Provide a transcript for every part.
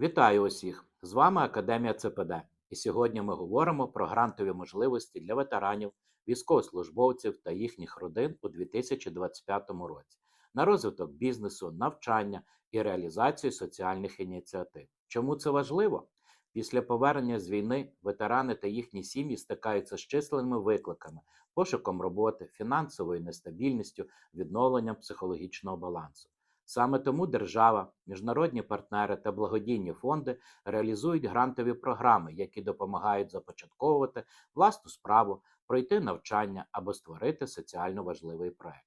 Вітаю усіх! З вами Академія ЦПД. І сьогодні ми говоримо про грантові можливості для ветеранів, військовослужбовців та їхніх родин у 2025 році на розвиток бізнесу, навчання і реалізацію соціальних ініціатив. Чому це важливо? Після повернення з війни ветерани та їхні сім'ї стикаються з численними викликами, пошуком роботи, фінансовою нестабільністю, відновленням психологічного балансу. Саме тому держава, міжнародні партнери та благодійні фонди реалізують грантові програми, які допомагають започатковувати власну справу, пройти навчання або створити соціально важливий проект.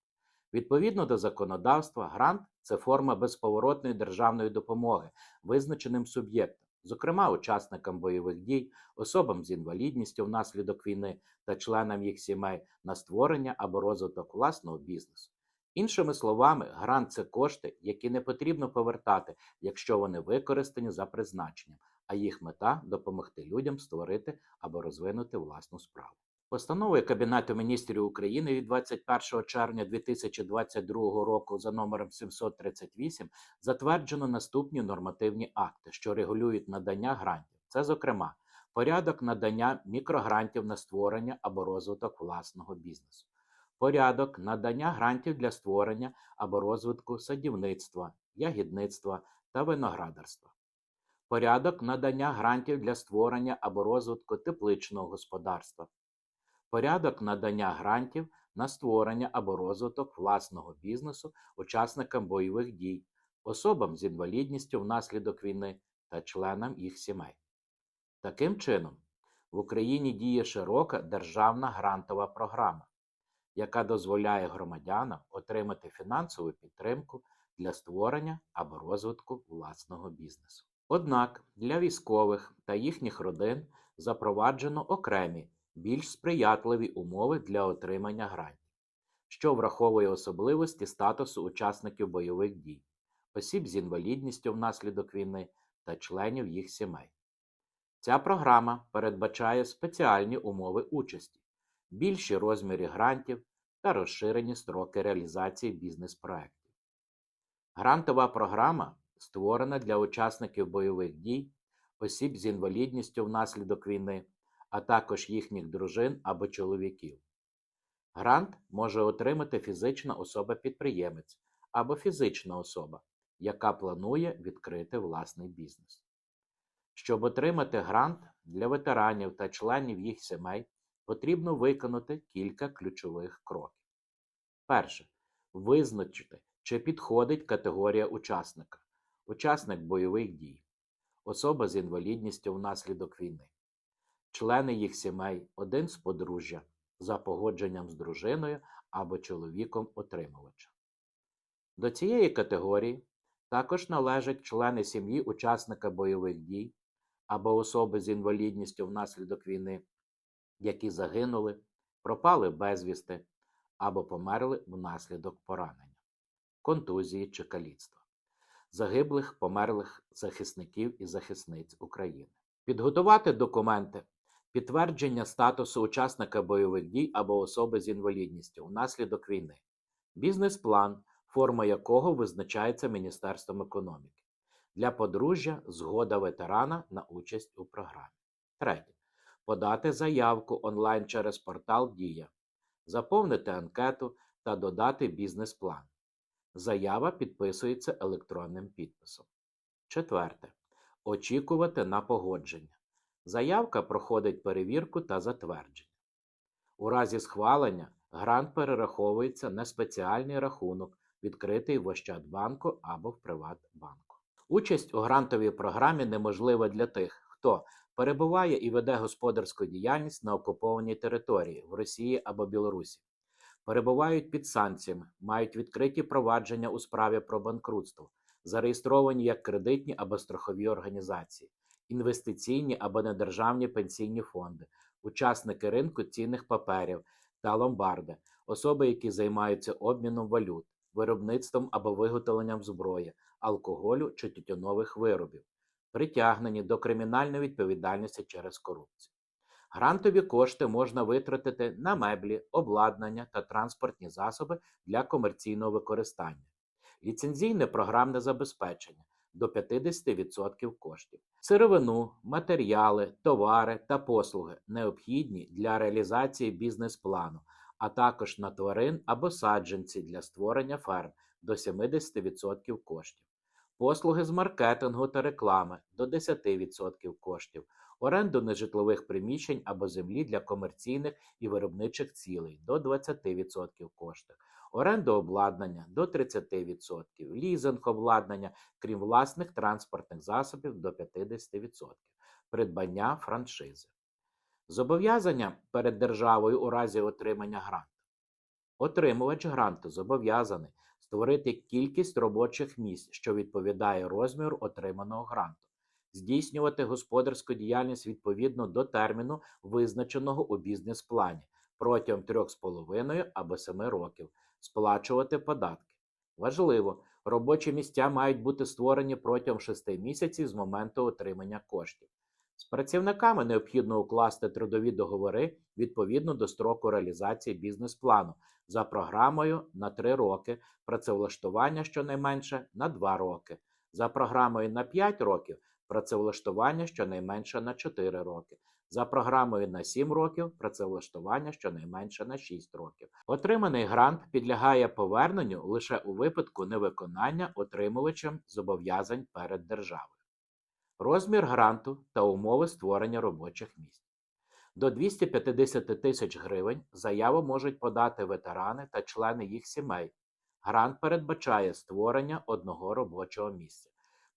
Відповідно до законодавства, грант це форма безповоротної державної допомоги визначеним суб'єктам, зокрема учасникам бойових дій, особам з інвалідністю внаслідок війни та членам їх сімей на створення або розвиток власного бізнесу. Іншими словами, грант це кошти, які не потрібно повертати, якщо вони використані за призначенням, а їх мета допомогти людям створити або розвинути власну справу. Постановою Кабінету міністрів України від 21 червня 2022 року за номером 738 затверджено наступні нормативні акти, що регулюють надання грантів. Це, зокрема, порядок надання мікрогрантів на створення або розвиток власного бізнесу порядок надання грантів для створення або розвитку садівництва, ягідництва та виноградарства, порядок надання грантів для створення або розвитку тепличного господарства, порядок надання грантів на створення або розвиток власного бізнесу учасникам бойових дій, особам з інвалідністю внаслідок війни та членам їх сімей. Таким чином, в Україні діє широка державна грантова програма яка дозволяє громадянам отримати фінансову підтримку для створення або розвитку власного бізнесу. Однак для військових та їхніх родин запроваджено окремі, більш сприятливі умови для отримання грантів, що враховує особливості статусу учасників бойових дій, осіб з інвалідністю внаслідок війни та членів їх сімей. Ця програма передбачає спеціальні умови участі, більші розміри грантів та розширені строки реалізації бізнес-проєктів. Грантова програма створена для учасників бойових дій, осіб з інвалідністю внаслідок війни, а також їхніх дружин або чоловіків. Грант може отримати фізична особа-підприємець або фізична особа, яка планує відкрити власний бізнес. Щоб отримати грант для ветеранів та членів їх сімей, потрібно виконати кілька ключових кроків. Перше. Визначити, чи підходить категорія учасника, учасник бойових дій, особа з інвалідністю внаслідок війни, члени їх сімей, один з подружжя за погодженням з дружиною або чоловіком отримувача. До цієї категорії також належать члени сім'ї учасника бойових дій або особи з інвалідністю внаслідок війни, які загинули, пропали безвісти або померли внаслідок поранення, контузії чи каліцтва, загиблих померлих захисників і захисниць України, підготувати документи, підтвердження статусу учасника бойових дій або особи з інвалідністю внаслідок війни, бізнес-план, форма якого визначається Міністерством економіки. Для подружжя згода ветерана на участь у програмі. Третє. Подати заявку онлайн через портал Дія, заповнити анкету та додати бізнес-план. Заява підписується електронним підписом. Четверте. Очікувати на погодження. Заявка проходить перевірку та затвердження. У разі схвалення грант перераховується на спеціальний рахунок, відкритий в Ощадбанку або в Приватбанку. Участь у грантовій програмі неможлива для тих, хто перебуває і веде господарську діяльність на окупованій території в Росії або Білорусі, перебувають під санкціями, мають відкриті провадження у справі про банкрутство, зареєстровані як кредитні або страхові організації, інвестиційні або недержавні пенсійні фонди, учасники ринку цінних паперів та ломбарди, особи, які займаються обміном валют, виробництвом або виготовленням зброї, алкоголю чи тютюнових виробів притягнені до кримінальної відповідальності через корупцію. Грантові кошти можна витратити на меблі, обладнання та транспортні засоби для комерційного використання, ліцензійне програмне забезпечення, до 50% коштів, сировину, матеріали, товари та послуги, необхідні для реалізації бізнес-плану, а також на тварин або саджанці для створення ферм до 70% коштів, послуги з маркетингу та реклами до 10% коштів, оренду нежитлових приміщень або землі для комерційних і виробничих цілей до 20% коштів, оренду обладнання до 30%, лізинг обладнання, крім власних транспортних засобів до 50%, придбання франшизи. Зобов'язання перед державою у разі отримання гранту. Отримувач гранту зобов'язаний створити кількість робочих місць, що відповідає розміру отриманого гранту, здійснювати господарську діяльність відповідно до терміну, визначеного у бізнес-плані протягом 3,5 або 7 років, сплачувати податки. Важливо, робочі місця мають бути створені протягом 6 місяців з моменту отримання коштів. З працівниками необхідно укласти трудові договори відповідно до строку реалізації бізнес-плану за програмою на 3 роки, працевлаштування щонайменше на 2 роки, за програмою на 5 років працевлаштування щонайменше на 4 роки, за програмою на 7 років працевлаштування щонайменше на 6 років. Отриманий грант підлягає поверненню лише у випадку невиконання отримувачем зобов'язань перед державою. Розмір гранту та умови створення робочих місць. До 250 тисяч гривень заяву можуть подати ветерани та члени їх сімей. Грант передбачає створення одного робочого місця.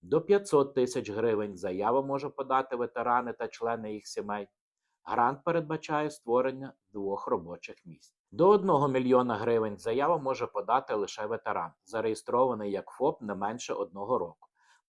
До 500 тисяч гривень заяву може подати ветерани та члени їх сімей. Грант передбачає створення двох робочих місць. До 1 мільйона гривень заяву може подати лише ветеран, зареєстрований як ФОП не менше одного року.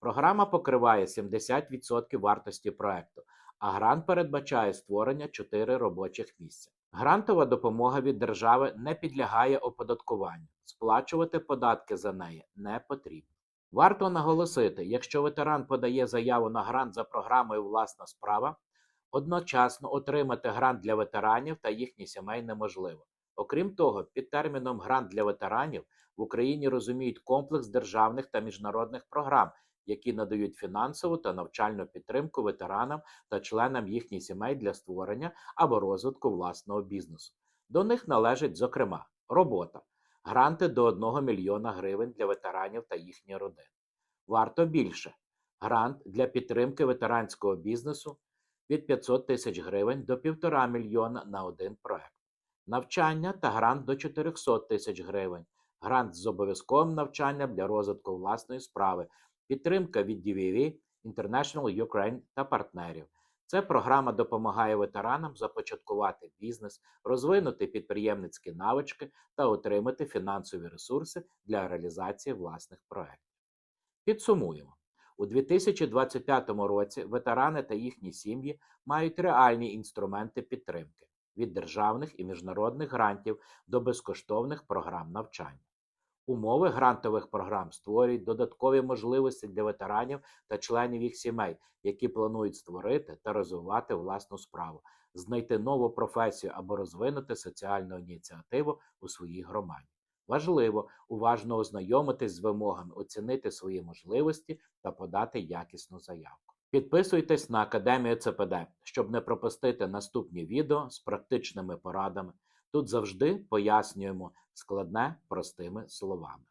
Програма покриває 70% вартості проекту, а грант передбачає створення 4 робочих місця. Грантова допомога від держави не підлягає оподаткуванню. Сплачувати податки за неї не потрібно. Варто наголосити, якщо ветеран подає заяву на грант за програмою Власна справа, одночасно отримати грант для ветеранів та їхніх сімей неможливо. Окрім того, під терміном грант для ветеранів в Україні розуміють комплекс державних та міжнародних програм, які надають фінансову та навчальну підтримку ветеранам та членам їхніх сімей для створення або розвитку власного бізнесу. До них належить, зокрема, робота, гранти до 1 мільйона гривень для ветеранів та їхніх родин. Варто більше грант для підтримки ветеранського бізнесу від 500 тисяч гривень до 1,5 мільйона на один проект, навчання та грант до 400 тисяч гривень, грант з обов'язковим навчанням для розвитку власної справи, підтримка від DVV, International Ukraine та партнерів. Ця програма допомагає ветеранам започаткувати бізнес, розвинути підприємницькі навички та отримати фінансові ресурси для реалізації власних проєктів. Підсумуємо. У 2025 році ветерани та їхні сім'ї мають реальні інструменти підтримки від державних і міжнародних грантів до безкоштовних програм навчання. Умови грантових програм створюють додаткові можливості для ветеранів та членів їх сімей, які планують створити та розвивати власну справу, знайти нову професію або розвинути соціальну ініціативу у своїй громаді. Важливо уважно ознайомитись з вимогами, оцінити свої можливості та подати якісну заявку. Підписуйтесь на Академію ЦПД, щоб не пропустити наступні відео з практичними порадами. Тут завжди пояснюємо складне простими словами.